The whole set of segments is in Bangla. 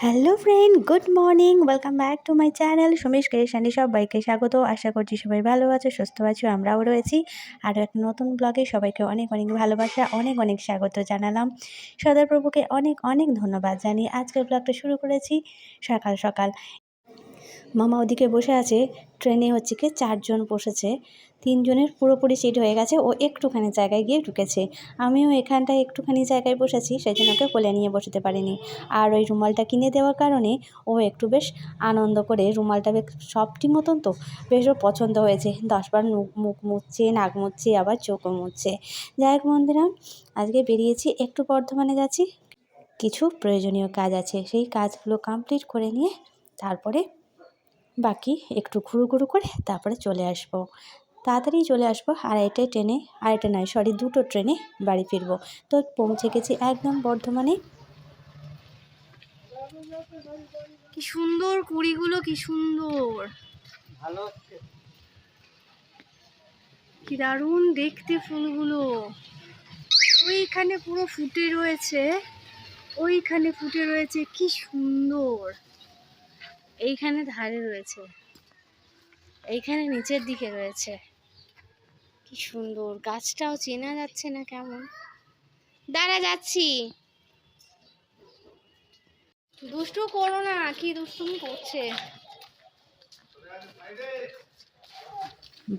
Hello friend good morning welcome back to my channel Sumesh Keshani সবাইকে স্বাগত। আশা করছি সবাই ভালো আছো, সুস্থ আছো, আমরাও রয়েছি। আরও একটা নতুন ব্লগে সবাইকে অনেক অনেক ভালোবাসা, অনেক অনেক স্বাগত জানালাম। সদাপ্রভুকে অনেক অনেক ধন্যবাদ জানিয়ে আজকের ব্লগটা শুরু করেছি সকাল সকাল। মামা ওদিকে বসে আছে, ট্রেনে হচ্ছে কি চারজন বসেছে, তিনজনের পুরোপুরি সিট হয়ে গেছে, ও একটুখানি জায়গায় গিয়ে ঢুকেছে। আমিও এখানটায় একটুখানি জায়গায় বসেছি সেই জন্য ওকে কোলে নিয়ে বসতে পারিনি। আর ওই রুমালটা কিনে দেওয়ার কারণে ও একটু বেশ আনন্দ করে, রুমালটা বেশ সফটি মতন তো, বেশ পছন্দ হয়েছে। দশবার মুখ মুছছে, নাক মুছছে, আবার চোখও মুছছে। যাই হোক বন্ধুরা, আজকে বেরিয়েছি, একটু বর্ধমানে যাচ্ছি। কিছু প্রয়োজনীয় কাজ আছে, সেই কাজগুলো কমপ্লিট করে নিয়ে তারপরে বাকি একটু ঘুরু ঘুরু করে তারপরে চলে আসব। তাড়াতাড়ি চলে আসব আড়াইটায় ট্রেনে আড়াইটা নয় সরি দুটো ট্রেনে বাড়ি ফিরবো। তো পৌঁছে গেছি একদম বর্ধমানে। কি সুন্দর কুড়িগুলো কি সুন্দর। কি দারুণ দেখতে ফুলগুলো। ওইখানে পুরো ফুটে রয়েছে ওইখানে ফুটে রয়েছে কি সুন্দর। এইখানে ধারে রয়েছে। এইখানে নিচের দিকে রয়েছে। কি সুন্দর, গাছটাও চেনা যাচ্ছে না কেমন। দাঁড়া, যাচ্ছি। দুষ্টু করো না, কি দুষ্টুমি করছে।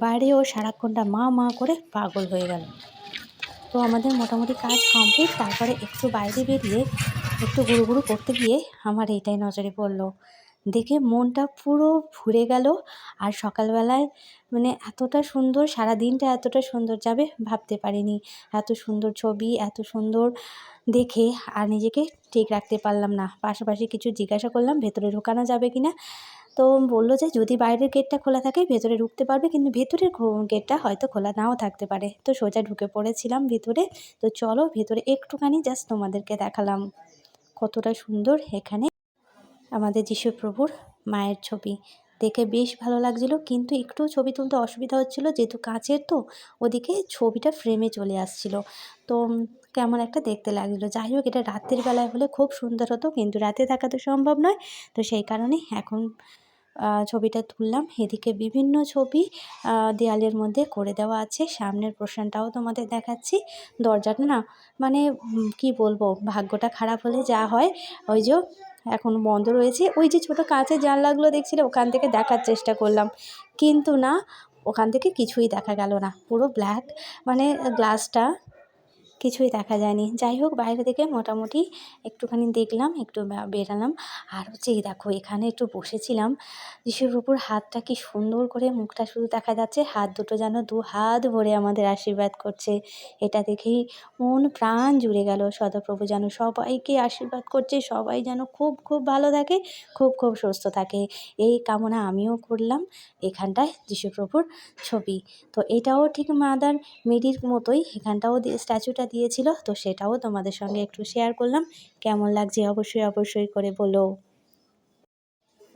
বাইরে ও সারাক্ষণটা মা মা করে পাগল হয়ে গেল। তো আমাদের মোটামুটি কাজ কমপ্লিট তারপরে একটু বাইরে বেরিয়ে একটু গুরু গুরু করতে গিয়ে আমার এইটাই নজরে পড়ল। দেখে মনটা পুরো ভরে গেল। আর সকালবেলায় মানে এতটা সুন্দর সারা দিনটা এতটা সুন্দর যাবে ভাবতে পারিনি। এত সুন্দর ছবি, এত সুন্দর দেখে আর নিজেকে ঠিক রাখতে পারলাম না। পাশাপাশি কিছু জিজ্ঞাসা করলাম, ভেতরে ঢোকানো যাবে কি না তো বলল যে, যদি বাইরের গেটটা খোলা থাকে, ভেতরে ঢুকতে পারবে, কিন্তু ভেতরের গেটটা হয়তো খোলা নাও থাকতে পারে। তো সোজা ঢুকে পড়েছিলাম ভেতরে। তো চলো ভেতরে একটুখানি জাস্ট তোমাদেরকে দেখালাম। কতটা সুন্দর এখানে। আমাদের যিশু প্রভুর মায়ের ছবি। দেখে বেশ ভালো লাগছিল, কিন্তু একটু ছবি তুলতে অসুবিধা হচ্ছিল, যেহেতু কাঁচের তো, ওদিকে ছবিটা ফ্রেমে চলে আসছিল। তো কেমন একটা দেখতে লাগছিল যাই হোক, এটা রাতের বেলায় হলে খুব সুন্দর হতো, কিন্তু রাতে থাকা তো সম্ভব নয়। তো সেই কারণে এখন ছবিটা তুললাম। এদিকে বিভিন্ন ছবি দেয়ালের মধ্যে করে দেওয়া আছে। সামনের পোর্শনটাও তোমাদের দেখাচ্ছি। দরজাটা না মানে কি বলব, ভাগ্যটা খারাপ হলে যা হয়, ওই যে এখন বন্ধ রয়েছে। ওই যে ছোটো কাঁচের জানলাগুলো দেখছিলে, ওখান থেকে দেখার চেষ্টা করলাম। কিন্তু না, ওখান থেকে কিছুই দেখা গেল না। পুরো ব্ল্যাক মানে গ্লাসটা কিছুই দেখা যায়নি। যাই হোক বাইরে থেকে মোটামুটি একটুখানি দেখলাম, একটু বেরালাম। আর হচ্ছে দেখো, এখানে একটু বসেছিলাম। যিশুর উপর হাতটা কি সুন্দর করে মুখটা শুধু দেখা যাচ্ছে, হাত দুটো যেন দু হাত ভরে আমাদের আশীর্বাদ করছে। এটা দেখেই মন প্রাণ জুড়ে গেল। সদাপ্রভু যেন সবাইকে আশীর্বাদ করছে, সবাই যেন খুব খুব ভালো থাকে, খুব খুব সুস্থ থাকে। এই কামনা আমিও করলাম এখানটায় যিশুপ্রভুর ছবি। তো এটাও ঠিক মাদার মেরির মতোই, এখানটাও স্ট্যাচুটা দিয়েছিল, তো সেটাও তোমাদের সঙ্গে একটু শেয়ার করলাম। কেমন লাগছে অবশ্যই অবশ্যই করে বলো।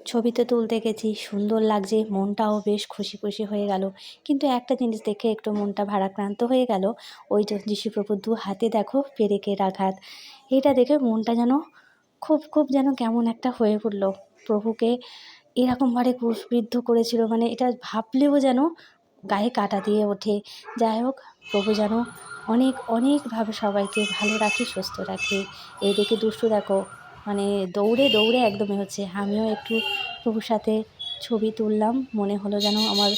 ছবিতে তুলতে গেছি, সুন্দর লাগছে, মনটাও বেশ খুশি খুশি হয়ে গেল। কিন্তু একটা জিনিস দেখে একটু মনটা ভারাক্রান্ত হয়ে গেল, ওই যে যিশুপ্রভুর দু হাতে দেখো পেরেকের আঘাত এটা দেখে মনটা যেন খুব খুব যেন কেমন একটা হয়ে উঠল। প্রভুকে এরকমভাবে ক্রুশবিদ্ধ করেছিল মানে এটা ভাবলেও যেন গায়ে কাটা দিয়ে ওঠে। যাই হোক, প্রভু যেন অনেক, অনেকভাবে সবাইকে ভালো রাখে, সুস্থ রাখে। এই দেখে দুষ্টু দেখো মানে দৌড়ে দৌড়ে একদমই হচ্ছে। আমিও একটু প্রভুর সাথে ছবি তুললাম, মনে হলো যেন আমার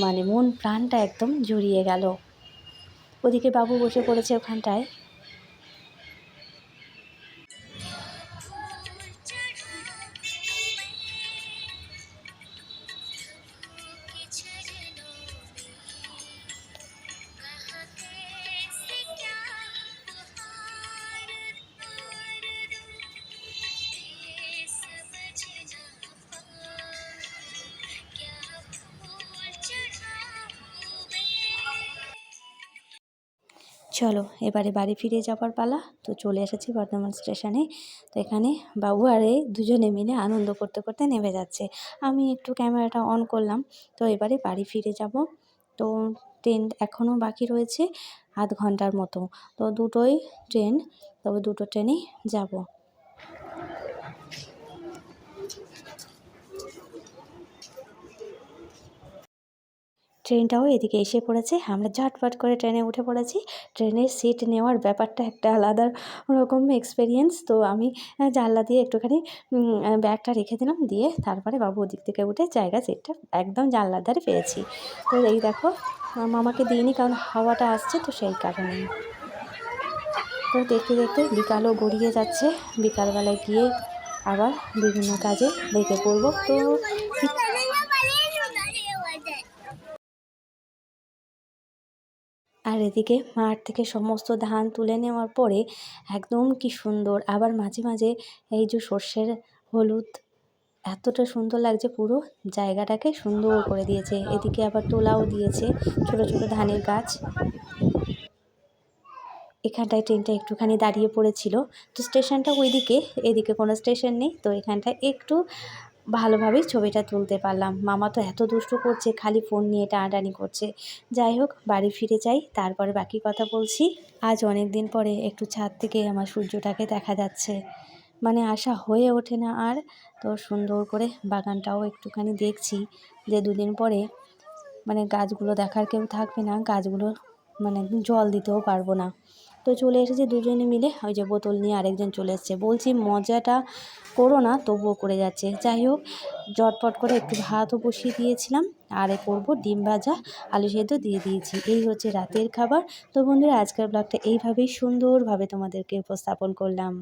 মানে মন, প্রাণটা একদম জুড়িয়ে গেল। ওদিকে বাবু বসে পড়েছে ওখানটায়। চলো, এবারে বাড়ি ফিরে যাবার পালা। তো চলে এসেছি বর্ধমান স্টেশনে। তো এখানে বাবু আর এই দুজনে মিলে আনন্দ করতে করতে নেমে যাচ্ছে। আমি একটু ক্যামেরাটা অন করলাম। তো এবারে বাড়ি ফিরে যাব। তো ট্রেন এখনও বাকি রয়েছে আধ ঘণ্টার মতো। তো দুটোই ট্রেন, তবে দুটো ট্রেনেই যাব। ট্রেনটাও এদিকে এসে পড়েছে। আমরা ঝটপট করে ট্রেনে উঠে পড়েছি। ট্রেনের সিট নেওয়ার ব্যাপারটা একটা আলাদা রকম এক্সপিরিয়েন্স তো আমি জানলা দিয়ে একটুখানি ব্যাগটা রেখে দিলাম। দিয়ে তারপরে বাবু ওদিক থেকে উঠে জায়গা সিটটা একদম জানলার ধারে পেয়েছি। তো এই দেখো মামাকে দিইনি কারণ হাওয়াটা আসছে তো সেই কারণে। তো দেখতে দেখতে বিকালও গড়িয়ে যাচ্ছে। বিকালবেলায় গিয়ে আবার বিভিন্ন কাজে লেগে পড়ব। তো আর এদিকে মাঠ থেকে সমস্ত ধান তুলে নেওয়ার পরে একদম কি সুন্দর। আবার মাঝে মাঝে এই যে সর্ষের হলুদ এতটা সুন্দর লাগছে, পুরো জায়গাটাকে সুন্দর করে দিয়েছে। এদিকে আবার তোলাও দিয়েছে ছোট ছোট ধানের গাছ। এখানটায় ট্রেনটা একটুখানি দাঁড়িয়ে পড়েছিল। তো স্টেশনটা ওইদিকে, এদিকে কোনো স্টেশন নেই, তো এখানটায় একটু ভালোভাবেই ছবিটা তুলতে পারলাম। মামা তো এত দুষ্টু করছে, খালি ফোন নিয়ে টানাটানি করছে। যাই হোক, বাড়ি ফিরে যাই, তারপরে বাকি কথা বলছি। আজ অনেক দিন পরে একটু ছাদ থেকে আমার সূর্যটাকে দেখা যাচ্ছে। মানে আশা হয়ে ওঠে না আর, তো সুন্দর করে বাগানটাও একটুখানি দেখছি। যে দুদিন পরে মানে গাছগুলো দেখার কেউ থাকবে না, গাছগুলো মানে জল দিতেও পারব না। তো চলে এসেছি দুজনে মিলে। ওই যে বোতল নিয়ে আরেকজন চলে এসছে। বলছি, মজাটা করো না, তবুও করে যাচ্ছে। যাই হোক জটপট করে একটু ভাতও বসিয়ে দিয়েছিলাম। আরে করব ডিম ভাজা, আলু সেদ্ধ দিয়ে দিয়েছি। এই হচ্ছে রাতের খাবার। তো বন্ধুরা, আজকের ব্লগটা এইভাবেই সুন্দরভাবে তোমাদেরকে উপস্থাপন করলাম।